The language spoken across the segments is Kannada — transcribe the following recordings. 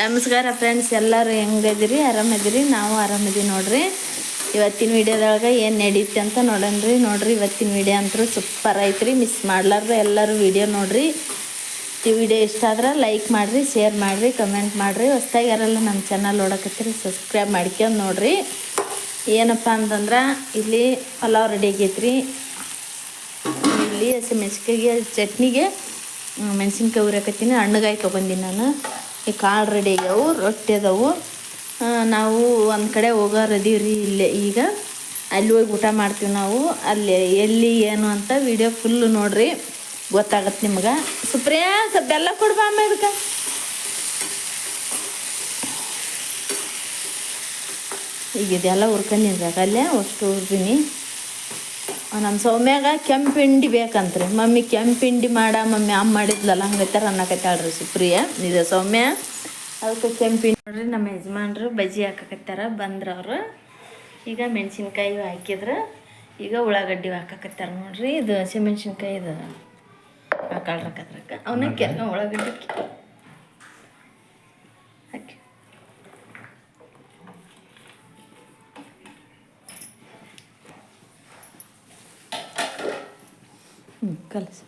ನಮಸ್ಕಾರ ಫ್ರೆಂಡ್ಸ್ ಎಲ್ಲರೂ ಹೆಂಗದಿರಿ ಆರಾಮದಿರಿ ನಾವು ಆರಾಮದೀವಿ ನೋಡ್ರಿ. ಇವತ್ತಿನ ವಿಡಿಯೋದೊಳಗೆ ಏನು ನಡೀತಿ ಅಂತ ನೋಡೋಣ್ರಿ ನೋಡ್ರಿ, ಇವತ್ತಿನ ವಿಡಿಯೋ ಅಂತೂ ಸೂಪರ್ ಐತ್ರಿ. ಮಿಸ್ ಮಾಡಲಾರ್ದು ಎಲ್ಲರೂ ವಿಡಿಯೋ ನೋಡ್ರಿ. ಈ ವಿಡಿಯೋ ಇಷ್ಟ ಆದ್ರೆ ಲೈಕ್ ಮಾಡಿರಿ ಶೇರ್ ಮಾಡಿರಿ ಕಮೆಂಟ್ ಮಾಡಿರಿ. ಹೊಸ್ದಾಗಿ ಯಾರೆಲ್ಲ ನಮ್ಮ ಚಾನಲ್ ನೋಡಕತ್ತೀರಿ ಸಬ್ಸ್ಕ್ರೈಬ್ ಮಾಡ್ಕೊಂಡು ನೋಡ್ರಿ. ಏನಪ್ಪ ಅಂತಂದ್ರೆ, ಇಲ್ಲಿ ಪಲಾವ್ ರೆಡಿ ಆಗೈತ್ರಿ. ಇಲ್ಲಿ ಹಸಿ ಹಸಿಮೆಣ್ಸಿಕಾಯಿಗೆ ಚಟ್ನಿಗೆ ಮೆಣಸಿನ್ಕಾಯಿ ಉರಿಯಾಕತ್ತೀನಿ ಹಣ್ಣುಗಾಯಿ ತೊಗೊಂಡಿನಿ ನಾನು. ಈ ಕಾಳು ರೆಡಿ ಆಗ್ಯಾವು, ರೊಟ್ಟಿ ಅದಾವು. ನಾವು ಒಂದು ಕಡೆ ಹೋಗೋರದೀವಿ ಇಲ್ಲೇ ಈಗ. ಅಲ್ಲಿ ಹೋಗಿ ಊಟ ಮಾಡ್ತೀವಿ ನಾವು. ಅಲ್ಲಿ ಎಲ್ಲಿ ಏನು ಅಂತ ವಿಡಿಯೋ ಫುಲ್ಲು ನೋಡ್ರಿ. ಗೊತ್ತಾಗತ್ತೆ ನಿಮ್ಗೆ. ಸುಪ್ರಿಯಾ, ಸ್ವಲ್ಪ ಬೆಲ್ಲ ಕೊಡ್ಬಾ ಅಮ್ಮ ಇದಕ್ಕೆ. ಈಗ ಇದೆಲ್ಲ ಜಾಗ ಅಲ್ಲೇ, ಅಷ್ಟು ಹುರ್ದೀನಿ. ನಮ್ಮ ಸೌಮ್ಯಾಗ ಕೆಂಪಿಂಡಿ ಬೇಕಂತ್ರಿ. ಮಮ್ಮಿ ಕೆಂಪಿಂಡಿ ಮಾಡ ಮಮ್ಮಿ ಅಮ್ಮ ಮಾಡಿದ್ಲಲ್ಲ ಹಂಗೈತಾರ ಅನ್ನಕತ್ತಾಳ್ರಿ ಸುಪ್ರಿಯ. ನಿಜ ಸೌಮ್ಯ. ಅದಕ್ಕೆ ಕೆಂಪಿಂಡಿ ನೋಡ್ರಿ ನಮ್ಮ ಯಜಮಾನ್ರು ಬಜ್ಜಿ ಹಾಕಕತ್ತಾರ ಬಂದ್ರವ್ರು ಈಗ ಮೆಣಸಿನ್ಕಾಯಿ ಹಾಕಿದ್ರು ಈಗ ಉಳ್ಳಾಗಡ್ಡಿ ಹಾಕಕತ್ತಾರ ನೋಡ್ರಿ. ಇದು ಹಸಿಮೆಣ್ಸಿನ್ಕಾಯಿ ಇದು ಹಾಕಾಳ್ರಕ್ಕ ಅವನ್ನ ಕೆ ಉಳ್ಳಾಗಡ್ಡಿ ಕಲಸು.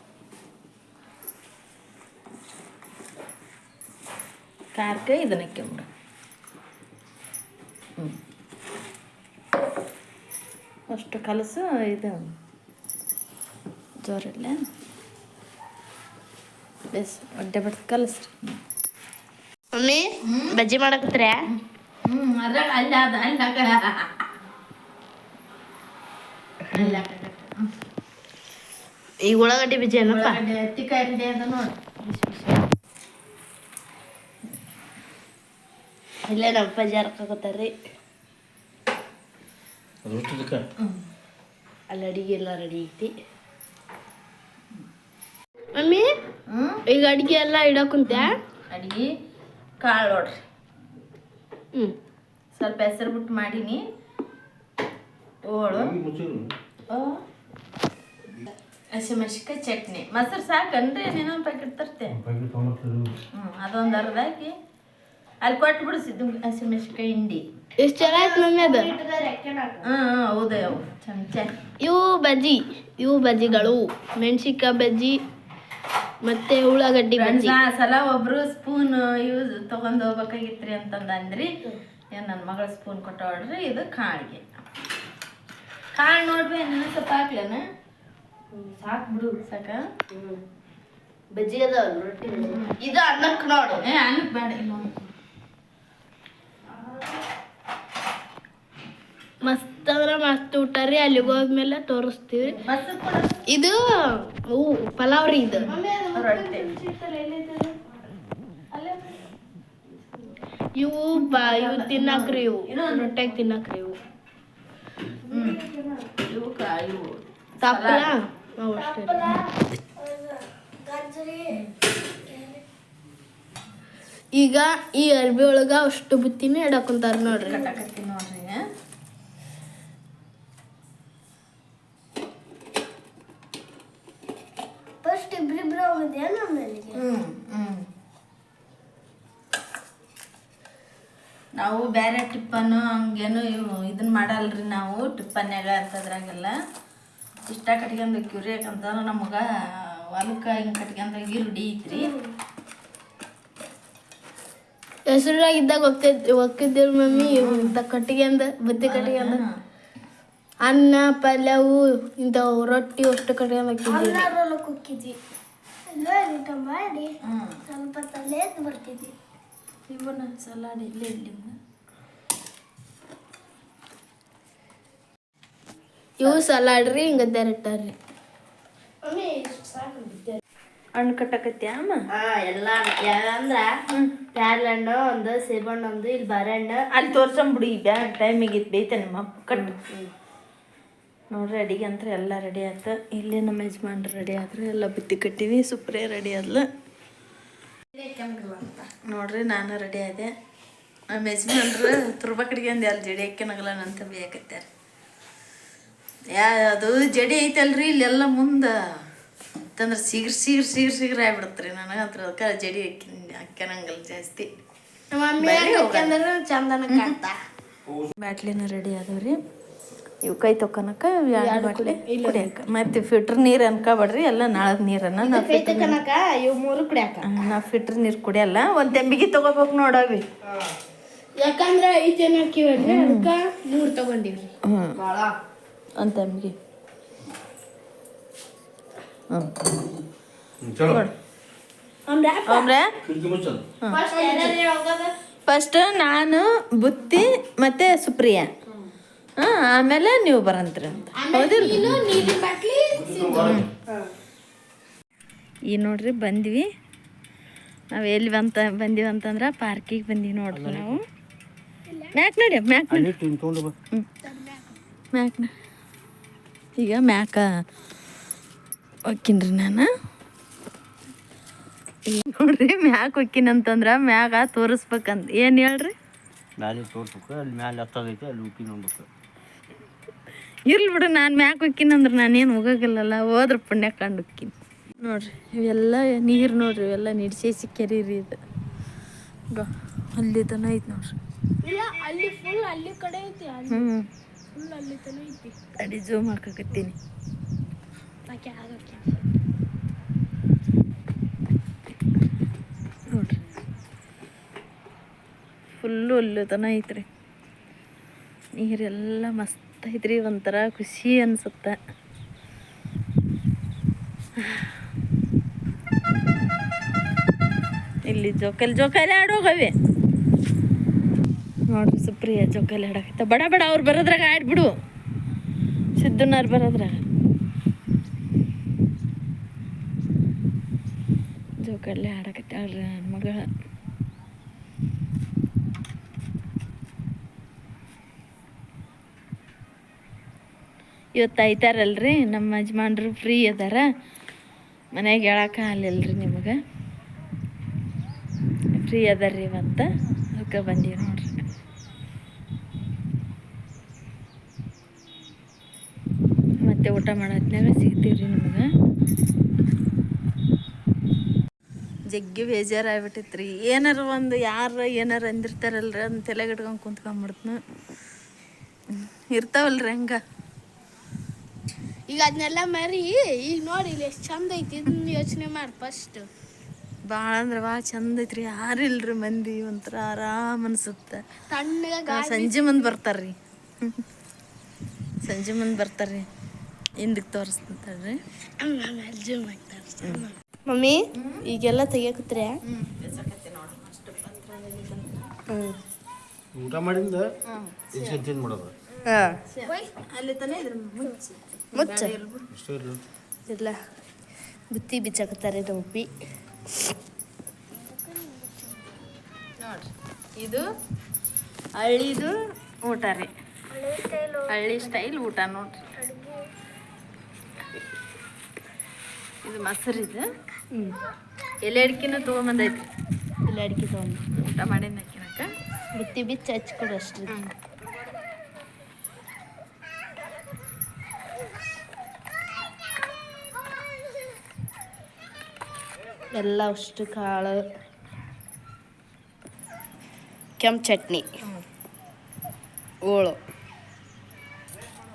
ಖಾರಕ್ಕೆ ಇದನ್ನ ಕೆಂಬ ಹ್ಞೂ ಅಷ್ಟು ಕಲಸು ಇದು ಜೋರಿಲ್ಲ. ಬೇಸ್ ಒಡ್ಡೆ ಬಡ್ದು ಕಲಸ್ರಿ. ಮಮ್ಮಿ ಬಜ್ಜಿ ಮಾಡಕತ್ರೆ ಹ್ಞೂ ಅದ್ರಾಗ ಅಲ್ಲ ಅದ ಅಲ್ಲ ಅಲ್ಲ ಈಗ ಉಳ್ಳಾಗಡ್ಡಿ ಬೀಜ ಏನಪ್ಪ? ಉಳ್ಳಾಗಡ್ಡಿ ರೆಡಿ ಅದ ನೋಡಿ. ಇಲ್ಲೇ ನಮ್ಮ ಅಪ್ಪಾಜಿ ಹರ್ಕೋತಾರ್ರಿ ಅಲ್ಲಿ ಅಡಿಗೆ ಎಲ್ಲ ರೆಡಿ ಐತಿ. ಮಮ್ಮಿ ಹ್ಞೂ ಈಗ ಅಡಿಗೆ ಎಲ್ಲ ಇಡಕ್ ಕುಂತ್ಯಾ? ಅಡಿಗೆ ಕಾಳು ನೋಡ್ರಿ. ಹ್ಞೂ ಸ್ವಲ್ಪ ಹೆಸರು ಬಿಟ್ಟು ಮಾಡೀನಿ. ಓಳು ಹಸಿಮೆಣ್ಸಿಕಾಯಿ ಚಟ್ನಿ. ಮೊಸರು ಸಾಕನ್ರಿ ನೀನು ಪ್ಯಾಕೆಟ್ ತರ್ತೆ. ಹ್ಞೂ ಅದೊಂದು ಅರ್ಧ ಹಾಕಿ. ಅಲ್ಲಿ ಕೊಟ್ಟು ಬಿಡಿಸಿದ್ದು ಹಸಿಮೆಣ್ಸಿಕಾಯಿ ಹಿಂಡಿ. ಎಷ್ಟು ಚೆನ್ನಾಗಿತ್ತು ಮಮ್ಮಿ ಅದು? ಹಾಂ ಹಾಂ ಹೌದು ಅವು ಚಮಚ ಇವು ಬಜ್ಜಿ ಇವು ಬಜ್ಜಿಗಳು ಮೆಣಸಿನ್ಕಾಯಿ ಬಜ್ಜಿ ಮತ್ತೆ ಉಳ್ಳಾಗಡ್ಡಿ ಬಜ್ಜಿ. ಆ ಸಲ ಒಬ್ಬರು ಸ್ಪೂನ್ ಯೂಸ್ ತೊಗೊಂಡು ಹೋಗ್ಬೇಕಾಗಿತ್ತು ರೀ ಅಂದ್ರಿ ಏನು ನನ್ನ ಮಗಳ ಸ್ಪೂನ್ ಕೊಟ್ಟವಳ್ರಿ ಇದು ಕಾಳಿಗೆ. ಕಾಳು ನೋಡ್ರಿ ನಾನು ಸ್ವಲ್ಪ ಹಾಕ್ಲೇನ? ಸಾಕು ಬಿಡು ಸಾಕ. ಬಜ್ಜಿ ಅದಾವ ರೊಟ್ಟಿ ಇದು ಅನ್ನಕ್ಕೆ ನೋಡು. ಏ ಅನ್ನಕ್ಕೆ ಬೇಡ ಇಲ್ಲ ಮಸ್ತ್ ಅಂದ್ರೆ ಮಸ್ತ್ ಊಟ ರೀ. ಅಲ್ಲಿಗೆ ಹೋದ್ಮೇಲೆ ತೋರಿಸ್ತೀವಿ. ಇದು ಹೂ ಪಲಾವ್ ರೀ ಇದು ರೊಟ್ಟಿ. ಇವು ಬ ಇವು ತಿನ್ನಕ್ರಿ ಇವು. ರೊಟ್ಟಾಗ ತಿನ್ನಕ್ರಿ ಇವು. ಕಾ ಇವು ತಪ್ಪಲ ಅವು ಅಷ್ಟೇ ಈಗ ಈ ಅರ್ಬಿ ಒಳಗೆ ಅಷ್ಟು ಬುತ್ತಿನ ಇಡಕೊಂತಾರ ನೋಡ್ರಿ. ಕಟ್ಟಾಕತ್ತೀನಿ ನೋಡ್ರಿ ಫಸ್ಟ್ ಇಬ್ರಿಬ್ರು ಹೋಗಿದ್ಯಾ ನಮ್ಮಲ್ಲಿಗೆ ಹ್ಮ್ ಹ್ಮ್. ನಾವು ಬೇರೆ ಟಿಪ್ಪನ್ನು ಹಂಗೇನು ಇವು ಇದನ್ನ ಮಾಡಲ್ರಿ ನಾವು ಟಿಪ್ಪನ್ಯಾಗ ಅಂತದ್ರಾಗೆಲ್ಲ ಇಷ್ಟ ಕಟ್ಕೊಂಡು ಕ್ಯೂರಿ ಯಾಕಂತಂದ್ರೆ ನಮಗೆ ಹೊಲಕ್ಕೆ ಹಿಂಗೆ ಕಟ್ಕೊಂಡು ರೂಢಿ ಐತ್ರಿ. ಹೆಸರಾಗಿದ್ದಾಗ ಇದ್ದಾಗ ಹೋಗ್ತಿದ್ ಹೋಗ್ತಿದ್ದೀವಿ ಮಮ್ಮಿ ಇಂಥ ಕಟ್ಟಿಗೆ ಅಂದ ಬುತ್ತಿ ಕಟ್ಟಿಗೆ ಅಂದ ಅನ್ನ ಪಲ್ಯವು ಇಂಥವು ರೊಟ್ಟಿ ಅಷ್ಟು ಕಟ್ಟಿಗೆ ಹಾಕಿದ್ದೀವಿ. ಕುಕ್ಕಿದ್ವಿ ಊಟ ಮಾಡಿ ಸ್ವಲ್ಪ ತಲೆ ಬರ್ತಿದ್ವಿ. ಇವನ್ನ ಸಲಾಡ್ ಇಲ್ಲೇ ಇಲ್ಲಿ ಇವು ಸಲಾಡ್ ರೀ ಹಿಂಗ ಇಟ್ಟಾರ್ರಿ? ಹಣ್ಣು ಕಟ್ಟಕತ್ತಿ ಅಮ್ಮ? ಹಾ ಎಲ್ಲ ಅಂದ್ರ ಪ್ಯಾರ್ಲ ಹಣ್ಣು? ಒಂದು ಸೇಬಣ್ಣು ಒಂದು ಇಲ್ಲಿ ಬಾರೆಹಣ್ಣು ಅಲ್ಲಿ ತೋರ್ಸಂಬಿಡಿ ಈಗ ಟೈಮಿಗೆ ಇದು ಬೇಯ್ತಾನೆ ನಿಮ್ಮ ಕಟ್. ಕಟ್ಟು ನೋಡ್ರಿ ಅಡಿಗೆ ಅಂತ ಎಲ್ಲ ರೆಡಿ ಆಯ್ತು ಇಲ್ಲೇ ನಮ್ಮ ಯಜಮಾನ್ರು ರೆಡಿ ಆದ್ರೆ ಎಲ್ಲ ಬಿತ್ತಿ ಕಟ್ಟಿವಿ ಸುಪ್ರೇ ರೆಡಿ ಆದ್ಲು. ನೋಡ್ರಿ ನಾನು ರೆಡಿ ಆದೆ. ನಮ್ಮ ಯಜಮಾನ್ರು ತುರ್ಬ ಕಡೆಗೆ ಎರಡು ಅಲ್ಲಿ ಜಡಿ ಹಾಕ್ಯನಗಲ್ಲ ಅಂತ ಬೇಕತ್ಯಾರ ಯಾ ಅದು ಜಡಿ ಐತಲ್ರಿ ಇಲ್ಲೆಲ್ಲ ಮುಂದೆ ಅಂತಂದ್ರೆ ಸೀಗ್ರ ಸೀಗ್ರ ಸೀಗ್ರ ಸೀಗ್ರ ಆಗ್ಬಿಡತ್ರಿ ನನಗಂತ್ರ ಅದಕ್ಕೆ ಜಡಿ ಹಾಕಿ ಹಾಕ್ಯನಂಗಲ್ಲ ಜಾಸ್ತಿ. ಬಾಟ್ಲಿನ ಮಮ್ಮಿ ಯಾಕಂದ್ರೆ ಚಂದನ ಕಾಣ್ತಾ ಬ್ಯಾಟ್ಲಿನ ರೆಡಿ ಅದಾವ್ರಿ. ಇವು ಕೈ ತೊಕೊನಕ ಎರಡು ಬಾಟ್ಲಿ ಕುಡಿಯಕ. ಮತ್ತೆ ಫಿಲ್ಟರ್ ನೀರು ಅನ್ಕೋಬೇಡ್ರಿ ಎಲ್ಲ ನಾಳದ ನೀರನ್ನ ನಾ ತಕನಕ ಮೂರು ಕುಡಿಯಾಕ. ನಾ ಫಿಲ್ಟರ್ ನೀರು ಕುಡಿಯಲ್ಲ ಒಂದು ತೆಂಬಿಗೆ ತಗೋಬೇಕು ನೋಡವಿ ಯಾಕಂದ್ರೆ ಐದು ಜನ ಕೇಳಿ ಅದಕ್ಕೆ ಮೂರು ತಗೊಂಡಿವ್ರಿ. ಹ್ಞೂ ಕಿಟಕಿ ಮುಚ್ಚಲ್ಲ ಫಸ್ಟ್ ನಾನು ಬುತ್ತಿ ಮತ್ತೆ ಸುಪ್ರಿಯ. ಆಮೇಲೆ ನೀವು ಬರಂತ್ರಿ ಅಂತ. ಈ ನೋಡ್ರಿ ಬಂದ್ವಿ. ನಾವು ಎಲ್ಲಿ ಬಂತ ಬಂದೀವಿ ಅಂತಂದ್ರೆ ಪಾರ್ಕಿಗೆ ಬಂದೀವಿ ನೋಡ್ರಿ ನಾವು. ಮ್ಯಾಕ್ ನೋಡಿ ಮ್ಯಾಕ್ ನೋಡಿ. ಮ್ಯಾಕ್ ಈಗ ಮ್ಯಾಕ ಹೊಕ್ಕಿನ್ರಿ ನಾನು. ಈಗ ನೋಡ್ರಿ ಮ್ಯಾಕ್ ಹೊಕ್ಕಿನ ಅಂತಂದ್ರೆ ಮ್ಯಾಗ ತೋರಿಸ್ಬೇಕಂತ ಏನು ಹೇಳ್ರಿ? ಮ್ಯಾಲೆ ತೋರ್ಸ್ಬೇಕು ಅಲ್ಲಿ ಮ್ಯಾಲೆ ಹತ್ತೋದೈತೆ ಅಲ್ಲಿ ನೋಡ್ಬೇಕು ಇರ್ಲಿ ಬಿಡು ನಾನು ಮ್ಯಾಕ್ ಹೊಕ್ಕಿನಂದ್ರೆ ನಾನೇನು ಹೋಗಂಗಿಲ್ಲಲ್ಲ ಹೋದ್ರೆ ಪುಣ್ಯ ಕಂಡು ಹೊಕ್ಕಿನಿ ನೋಡ್ರಿ ಇವೆಲ್ಲ ನೀರು ನೋಡ್ರಿ ಇವೆಲ್ಲ ನಿಡ್ಸೇಸಿ ಕೆರಿ ರೀ ಇದು. ಅಲ್ಲಿ ತನ ಐತಿ ನೋಡ್ರಿ. ಇಲ್ಲ ಅಲ್ಲಿ ಫುಲ್ ಅಲ್ಲಿ ಕಡೆ ಅಲ್ಲಿ. ಹ್ಞೂ ಫುಲ್ ಅಲ್ಲಿ ತನ ಐತಿ. ಅಡಿ ಜೂಮ್ ಹಾಕಕತ್ತೀನಿ. ನೋಡ್ರಿ. ಫುಲ್ಲು ಅಲ್ಲೂ ತನ ಐತ್ರಿ. ನೀರೆಲ್ಲ ಮಸ್ತ್ ಐತ್ರಿ ಒಂಥರ ಖುಷಿ ಅನ್ಸುತ್ತೆ. ಇಲ್ಲಿ ಜೋಕಲ್ ಜೋಕಾಲಿ ಆಡೋಗವೆ. ನೋಡ್ರಿ ಸುಪ್ರಿಯ ಜೋಕಾಲಿ ಆಡಕತ್ತ ಬಡ ಬಡ ಅವ್ರು ಬರೋದ್ರಾಗ ಆಡ್ಬಿಡು ಸಿದ್ಧನವ್ರು ಬರೋದ್ರಾಗ. ಜೋಕಾಲಿ ಆಡಕತ್ತಾಳ್ರಿ ನನ್ನ ಮಗಳ. ಇವತ್ತು ಐತಾರಲ್ರಿ? ನಮ್ಮ ಯಜಮಾನ್ರು ಫ್ರೀ ಅದಾರ. ಮನೆಗೆ ಹೇಳಕ್ಕೆ ಅಲ್ಲಿಲ್ರಿ ನಿಮಗೆ. ಫ್ರೀ ಅದಾರ್ರಿ ಇವತ್ತು. ಅದಕ್ಕೆ ಬಂದೀವಿ ನೋಡ್ರಿ. ಮತ್ತೆ ಊಟ ಮಾಡೋದ್ನಾಗ ಸಿಗ್ತೀವ್ರಿ ನಿಮ್ಗೆ? ಜಗ್ಗಿ ಬೇಜಾರಾಗ್ಬಿಟ್ಟಿತ್ತು ರೀ ಏನಾರ ಒಂದು ಯಾರ ಏನಾರ ಅಂದಿರ್ತಾರಲ್ರಿ ಅದನ್ನ ತಲೆಗೆ ಇಟ್ಕೊಂಡು ಕುಂತ್ಕೊಂಡ್ಬಿಡ್ತು ಇರ್ತಾವಲ್ರಿ ಹಂಗ. ಈಗ ಅದನ್ನೆಲ್ಲ ಮರಿ ಈಗ ನೋಡಿ ಇಲ್ಲಿ ಎಷ್ಟು ಚಂದ ಐತಿ ಇದನ್ನ ಯೋಚನೆ ಮಾಡಿ ಫಸ್ಟ್ ಭಾಳ ಅಂದ್ರೆ ಭಾಳ ಚಂದ ಐತ್ರಿ. ಯಾರಿಲ್ರಿ ಇಲ್ರಿ ಮಂದಿ ಒಂಥರ ಆರಾಮ್ ಅನ್ಸುತ್ತೆ. ತಣ್ಣಗ ಸಂಜೆ ಮುಂದೆ ಬರ್ತಾರ್ರಿ. ಸಂಜೆ ಮುಂದೆ ಬರ್ತಾರ್ರಿ. ಹಿಂದಕ್ಕೆ ಆಗ್ತಾರೆ ಮಮ್ಮಿ ಈಗೆಲ್ಲ ತೆಗಿಯಕತ್ರೆ ಊಟ ಮಾಡಿಂದ ಚೇಂಜ್ ಮಾಡೋದು? ಅಲ್ಲಿ ತಾನೇ ಇದ್ರ ಮುಚ್ಚಿ. ಇಲ್ಲ. ಬುತ್ತಿ ಬಿಚ್ಚಾಕತ್ತಾರೆ ಉಪ್ಪಿ. ನೋಡ್ರಿ ಇದು ಹಳ್ಳಿದು ಊಟ ರೀ. ಹಳ್ಳಿ ಸ್ಟೈಲ್ ಊಟ ನೋಡ್ರಿ. ಇದು ಮೊಸರು ಇದು. ಎಲೆ ಅಡಿಕೆನೂ ತೊಗೊಂಬಂದೈತಿ. ಎಲೆ ಅಡಿಕೆ ತೊಗೊಂಡು ಊಟ ಮಾಡಿನ ಹಾಕಿನಕ ಬಿತ್ತಿ ಬಿಚ್ಚಿ ಹಚ್ಕೊಡು ಅಷ್ಟು. ಎಲ್ಲ ಅಷ್ಟು ಕಾಳು ಕೆಂಪು ಚಟ್ನಿ ಓಳು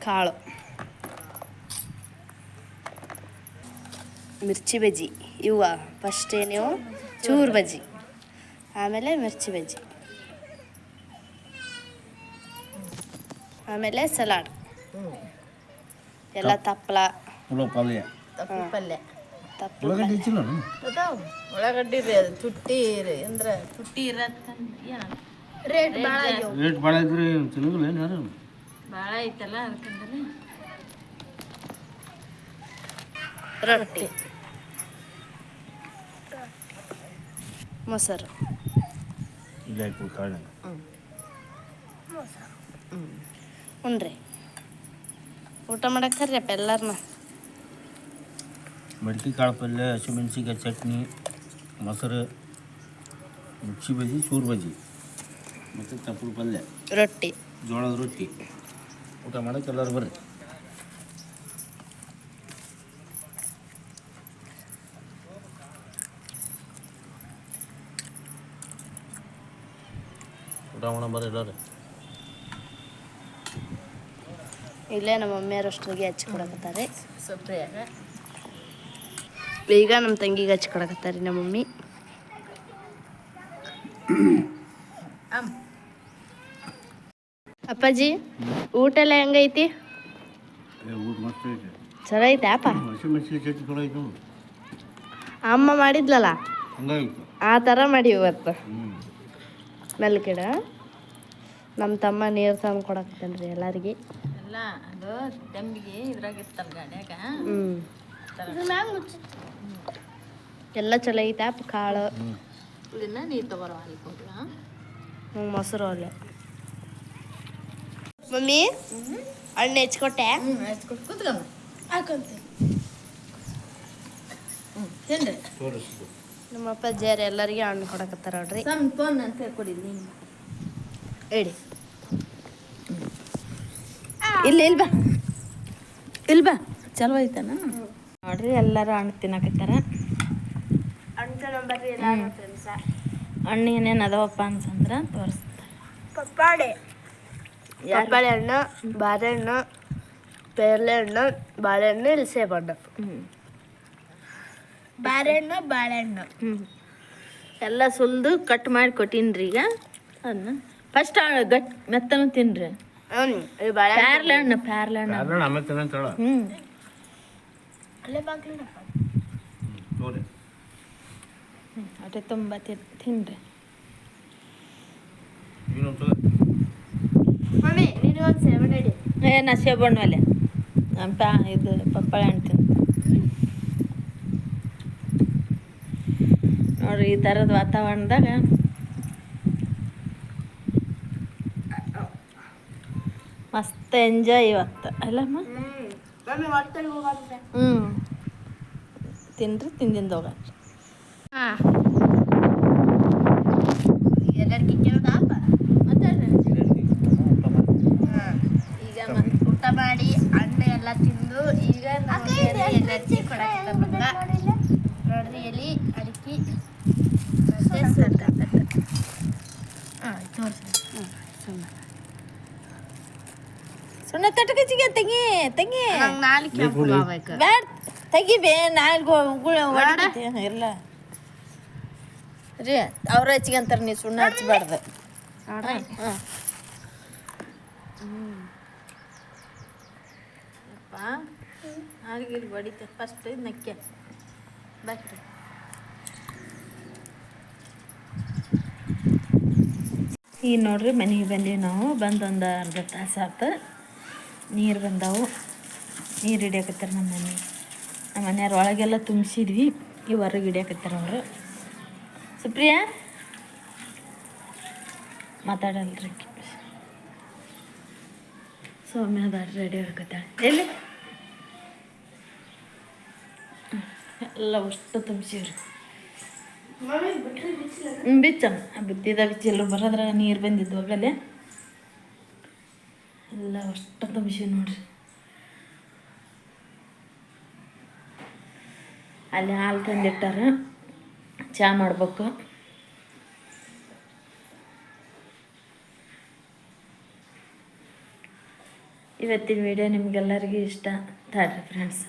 ಕಾಳು. ಮಿರ್ಚಿ ಬಜ್ಜಿ. ಇವ ಫಸ್ಟ್ ಏನು ಚೂರು ಬಜ್ಜಿ. ಆಮೇಲೆ ಮಿರ್ಚಿ ಬಜ್ಜಿ. ಆಮೇಲೆ ಸಲಾಡ್. ಎಲ್ಲ ತಪ್ಪಲ. ಪಲ್ಯ. ತಪ್ಪು ಪಲ್ಯ. ತಪ್ಪಲ ಉಳ್ಳಾಗಡ್ಡಿ ಹೆಚ್ಚಿಲ್ಲ ಉಳ್ಳಾಗಡ್ಡಿ ರೀ ಅದು ತುಟ್ಟಿ ರೀ ಅಂದ್ರೆ ತುಟ್ಟಿ ಇರತ್ತ ರೇಟ್ ಭಾಳ ರೇಟ್ ಭಾಳ ಇದ್ರಿ ತಿನ್ನೋದಿಲ್ಲ ಏನು ಯಾರು? ಭಾಳ ಐತಲ್ಲ ಅದಕ್ಕೆ ರೊಟ್ಟಿ. ಮೊಸರು. ಇಲ್ಲ ಕಾಳು. ಕಾಳನಾಗ ಉಣ್ರಿ ಊಟ ಮಾಡಕ್ಕರ್ರಿಯಪ್ಪ ಎಲ್ಲಾರನ್ನ ಮಡಿಕೆ ಕಾಳು ಪಲ್ಯ ಹಸಿಮೆಣ್ಸಿನ್ಕಾಯಿ ಚಟ್ನಿ ಮೊಸರು ಮಿರ್ಚಿ ಬಜ್ಜಿ ಸೂರು ಬಜ್ಜಿ ಮತ್ತು ತಪ್ಪು ಪಲ್ಯ. ರೊಟ್ಟಿ. ಜೋಳದ ರೊಟ್ಟಿ. ಊಟ ಮಾಡಕ್ಕೆ ಎಲ್ಲರೂ ಬರ್ರಿ. ಊಟ ಮಾಡೋಣ ಬರ್ರಿ ಎಲ್ಲರೂ ಇಲ್ಲೇ ನಮ್ಮ ಮಮ್ಮಿಯವ್ರು ಅಷ್ಟ್ರಿಗೆ ಹಚ್ಚಿ ಕೊಡಕತ್ತಾರೆ. ಈಗ ನಮ್ಮ ತಂಗಿಗೆ ಹಚ್ಚಿ ಕೊಡಕತ್ತಾರೆ ನಮ್ಮ ಮಮ್ಮಿ ಅಪ್ಪಾಜಿ ಊಟ ಎಲ್ಲ ಹೆಂಗೈತಿ? ಚಲೋ ಐತೆ. ಅಪ್ಪ? ಅಮ್ಮ ಮಾಡಿದ್ಲಲ್ಲ? ಹಂಗಾಯ್ತು. ಆ ಥರ ಮಾಡಿ ಇವತ್ತು ಹ್ಞೂ ಗಿಡ ನಮ್ಮ ತಮ್ಮ ನೀರು ತಂದು ಕೊಡಕತ್ತೇನ್ರಿ ಎಲ್ಲರಿಗೆ. ಎಲ್ಲ ಅದು ತಂಬಿಗೆ ಇದ್ರಾಗ ಇತ್ತಲ್ಲ ಗಾಡ್ಯಾಗ. ಹ್ಞೂ ಎಲ್ಲ ಚಲೋ ಐತೆ ಕಾಳು. ಹ್ಞೂ ಇದನ್ನ ನೀರು ತಗೋರ ಹ್ಞೂ ಮೊಸರು ಅಲ್ಲೇ. ಮಮ್ಮಿ ಹಣ್ಣು ಹೆಚ್ಕೊಟ್ಟೆ ಹ್ಞೂ ನಮ್ಮ ಅಪ್ಪಾಜಿಯರು ಎಲ್ಲರಿಗೆ ಹಣ್ಣು ಕೊಡಕತ್ತಾರ ನೋಡ್ರಿ. ಫೋನ್ ಅಂತ ನೀನು. ಹೇಳಿ. ಇಲ್ಲ ಇಲ್ಲ ಬಾ. ಇಲ್ಲ ಬಾ. ಚಲೋ ಐತನ? ನೋಡ್ರಿ ಎಲ್ಲರೂ ಹಣ್ಣು ತಿನ್ನಕತ್ತಾರ. ಹಣ್ಣು ಏನೇನು ಅದಾವಪ್ಪ ಅಂತಂದ್ರೆ ತೋರಿಸ್ತಾರೆ ಪಪ್ಪಾಳೆ ಹಣ್ಣು ಬಾಳೆಹಣ್ಣು ಪೇರ್ಲೆ ಹಣ್ಣು ಬಾಳೆಹಣ್ಣು ಇಲ್ಲಿ ಸೇಬಣ್ಣು ಹ್ಞೂ ಬಾಳೆಹಣ್ಣು ಬಾಳೆಹಣ್ಣು. ಹ್ಞೂ ಎಲ್ಲ ಸುಲಿದು ಕಟ್ ಮಾಡಿ ಕೊಟ್ಟಿನ್ರಿ ಈಗ. ಅದನ್ನ ಫಸ್ಟ್ ಗಟ್ ಮೆತ್ತನು ತಿನ್ರಿ. ಪ್ಯಾರ್ಲೆ ಹಣ್ಣು ಪ್ಯಾರ್ಲೆ ಹಣ್ಣು. ಆಮೇಲೆ ತಿನ್ನಂತೇಳ ಹ್ಞೂ ಅಲ್ಲೇ ಬಾಗ್ಲಿನಪ್ಪ. ಅಷ್ಟೇ ತುಂಬ ತಿನ್ ತಿನ್ರಿ. ಇನ್ನೊಂದು ಮಮ್ಮಿ ನೀನು ಒಂದು ಸೇವನ್ ಹಿಡಿ ಏ ನಾ ಸೇಬಣ್ಣು ಅಲ್ಲೇ ನಮ್ಮ ಪ್ಯಾ ಇದು ಪಪ್ಪಾಳೆ ಹಣ್ಣು ತಿಂದು ನೋಡ್ರಿ ಈ ಥರದ ವಾತಾವರಣದಾಗ. ಮಸ್ತ್ ಎಂಜಾಯ್ ಇವತ್ತು ಅಲ್ಲಮ್ಮ? ಹ್ಞೂ ತಿನ್ರಿ ತಿಂದಿಂದ ಹೋಗ ಹಾಂ. ಎಲ್ಲರಿಗೆ ಕೇಳ್ದಪ್ಪ ಈಗ ಊಟ ಮಾಡಿ ಅಣ್ಣ ಎಲ್ಲ ತಿಂದು ಈಗ ಎನರ್ಜಿ ಕೊಡಕ್ಕೆ ನೋಡ್ರಿ ಎಲ್ಲಿ ಅಡಿಕೆ ಮತ್ತೆ ಸುತ್ತ ಹಾಂ ತೋರಿಸಿ ತಟಕಚಿಗೆ ತೆಗಿ ತೆಗಿ. ನಂಗೆ ನಾಲ್ಕು ಕೆಂಪು ಆಗ್ಬೇಕು ಬ್ಯಾಡ ತೆಗಿ ಬೇ ನಾಲ್ಕು. ಇಲ್ಲ ರೀ ಅವ್ರ ಹಚ್ಚಿಗೆ ಅಂತಾರೆ ನೀವು ಸುಣ್ಣ ಹಚ್ಬಾರ್ದು. ಹಾಂ ಆಗಿಲ್ ಬಡಿತ. ಫಸ್ಟ್ ನಕ್ಕೆ. ಬಟ್ ಈಗ ನೋಡ್ರಿ ಮನೆಗೆ ಬಂದೀವಿ ನಾವು. ಬಂದೊಂದು ಒಂದು ಅರ್ಧ ತಾಸು ಆತು ನೀರು ಬಂದಾವು. ನೀರು ಹಿಡಿಯಕತ್ತಾರ ನಮ್ಮ ಮನೆ. ನಮ್ಮ ಮನೆಯವ್ರ ಒಳಗೆಲ್ಲ ತುಂಬಿಸಿದ್ವಿ, ಈ ಹೊರಗೆ ಹಿಡಿಯಕತ್ತಾರ ಅವರು. ಸುಪ್ರಿಯಾ? ಮಾತಾಡಲ್ರಿ ಸೌಮ್ಯ ಅದಾರ ರೆಡಿ ಆಗತ್ತಾಳೆ ಎಲ್ಲಿ. ಎಲ್ಲ ಅಷ್ಟು ತುಂಬಿಸಿವ್ರಿ. ಬಿಚ್ಚಮ್ಮ ಬಿತ್ತಿದ ಬಿಚ್ಚಿಲ್ಲ ಬರೋದ್ರಾಗ ನೀರು ಬಂದಿದ್ದು ಹೋಗಲ್ಲೇ ಎಲ್ಲ ಅಷ್ಟು ನೋಡ್ರಿ. ಅಲ್ಲಿ ಹಾಲು ತಂದಿಟ್ಟಾರ ಚಹಾ ಮಾಡ್ಬೇಕು. ಇವತ್ತಿನ ವಿಡಿಯೋ ನಿಮ್ಗೆಲ್ಲರಿಗೂ ಇಷ್ಟ. ತಾಡ್ರಿ ಫ್ರೆಂಡ್ಸ್